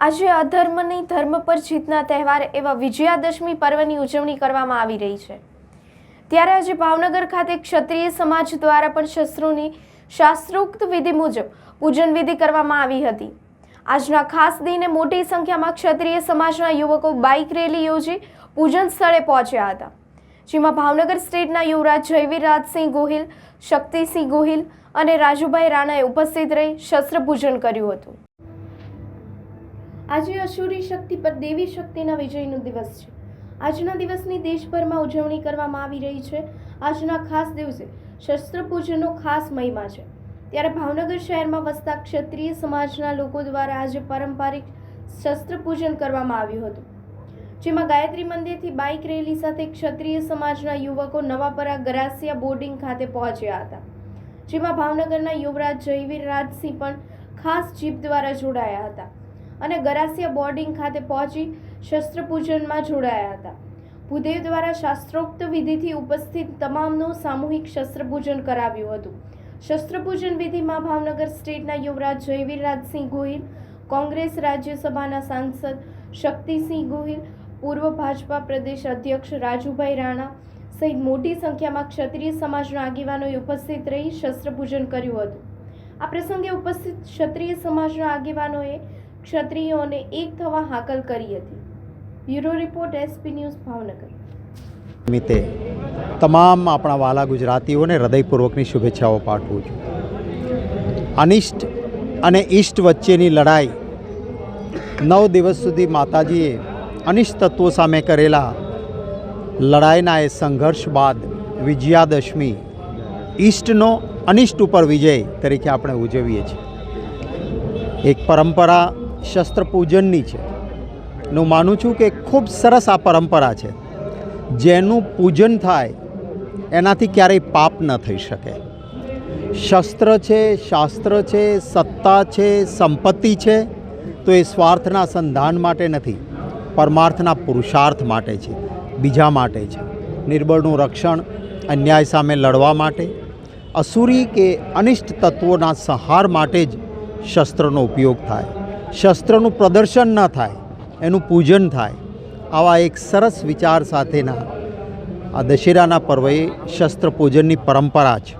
આજે અધર્મની ધર્મ પર જીતના તહેવાર એવા વિજયાદશમી પર્વની ઉજવણી કરવામાં આવી રહી છે. ત્યારે આજે ભાવનગર ખાતે ક્ષત્રિય સમાજ દ્વારા પણ શસ્ત્રોની શાસ્ત્રોક્ત વિધિ મુજબ પૂજન વિધિ કરવામાં આવી હતી. આજના ખાસ દિને મોટી સંખ્યામાં ક્ષત્રિય સમાજના યુવકો બાઇક રેલી યોજી પૂજન સ્થળે પહોંચ્યા હતા. જેમાં ભાવનગર સ્ટેટના યુવરાજ જયવીરાજસિંહ ગોહિલ, શક્તિસિંહ ગોહિલ અને રાજુભાઈ રાણાએ ઉપસ્થિત રહી શસ્ત્ર પૂજન કર્યું હતું. આજે અસુરી શક્તિ પર દેવી શક્તિના વિજયનો દિવસ છે. આજના દિવસની દેશભરમાં ઉજવણી કરવામાં આવી રહી છે. આજના ખાસ દિવસે શસ્ત્ર પૂજનનો ખાસ મહિમા છે. ત્યારે ભાવનગર શહેરમાં વસતા ક્ષત્રિય સમાજના લોકો દ્વારા આજે પારંપરિક શસ્ત્ર પૂજન કરવામાં આવ્યું હતું. જેમાં ગાયત્રી મંદિરથી બાઇક રેલી સાથે ક્ષત્રિય સમાજના યુવકો નવાપરા ગરાસિયા બોર્ડિંગ ખાતે પહોંચ્યા હતા. જેમાં ભાવનગરના યુવરાજ જયવીર રાજસિંહ પણ ખાસ જીપ દ્વારા જોડાયા હતા. અને ગરાસિયા બોર્ડિંગ ખાતે પહોંચી શસ્ત્રપૂજનમાં જોડાયા હતા. ભૂદેવ દ્વારા શાસ્ત્રોક્ત વિધિથી ઉપસ્થિત તમામનું સામૂહિક શસ્ત્રપૂજન કરાવ્યું હતું. શસ્ત્રપૂજન વિધિમાં ભાવનગર સ્ટેટના યુવરાજ જયવીરરાજસિંહ ગોહિલ, કોંગ્રેસ રાજ્યસભાના સાંસદ શક્તિસિંહ ગોહિલ, પૂર્વ ભાજપા પ્રદેશ અધ્યક્ષ રાજુભાઈ રાણા સહિત મોટી સંખ્યામાં ક્ષત્રિય સમાજના આગેવાનોએ ઉપસ્થિત રહી શસ્ત્રપૂજન કર્યું હતું. આ પ્રસંગે ઉપસ્થિત ક્ષત્રિય સમાજના આગેવાનોએ ક્ષત્રિયોને એક થવા હાકલ કરી હતી. Bureau report SP news Bhavnagar. નિમિત્તે તમામ આપણા વાલા ગુજરાતીઓને હૃદયપૂર્વકની શુભેચ્છાઓ પાઠવું છું. અનિષ્ટ અને ઈષ્ટ વચ્ચેની લડાઈ નવ દિવસ સુધી માતાજીએ અનિષ્ટ તત્વો સામે કરેલા લડાઈના એ સંઘર્ષ બાદ વિજયાદશમી ઈષ્ટનો અનિષ્ટ ઉપર વિજય તરીકે આપણે ઉજવીએ છીએ. એક પરંપરા શસ્ત્ર પૂજનની છે. હું માનું છું કે ખૂબ સરસ આ પરંપરા છે. જેનું પૂજન થાય, એનાથી ક્યારેય પાપ ન થઈ શકે. શસ્ત્ર છે, શાસ્ત્ર છે, સત્તા છે, સંપત્તિ છે, તો એ સ્વાર્થના સંધાન માટે નથી, પરમાર્થના પુરુષાર્થ માટે છે, બીજા માટે છે. નિર્બળનું રક્ષણ, અન્યાય સામે લડવા માટે, અસુરી કે અનિષ્ટ તત્વોના સંહાર માટે જ શસ્ત્રનો ઉપયોગ થાય. શસ્ત્રનું પ્રદર્શન ન થાય, એનું પૂજન થાય, આવા એક સરસ વિચાર સાથેના આ દશેરાના પર્વે શસ્ત્ર પૂજનની પરંપરા છે.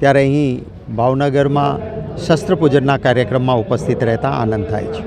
ત્યારે અહીં ભાવનગરમાં શસ્ત્ર પૂજનના કાર્યક્રમમાં ઉપસ્થિત રહેતા આનંદ થાય છે.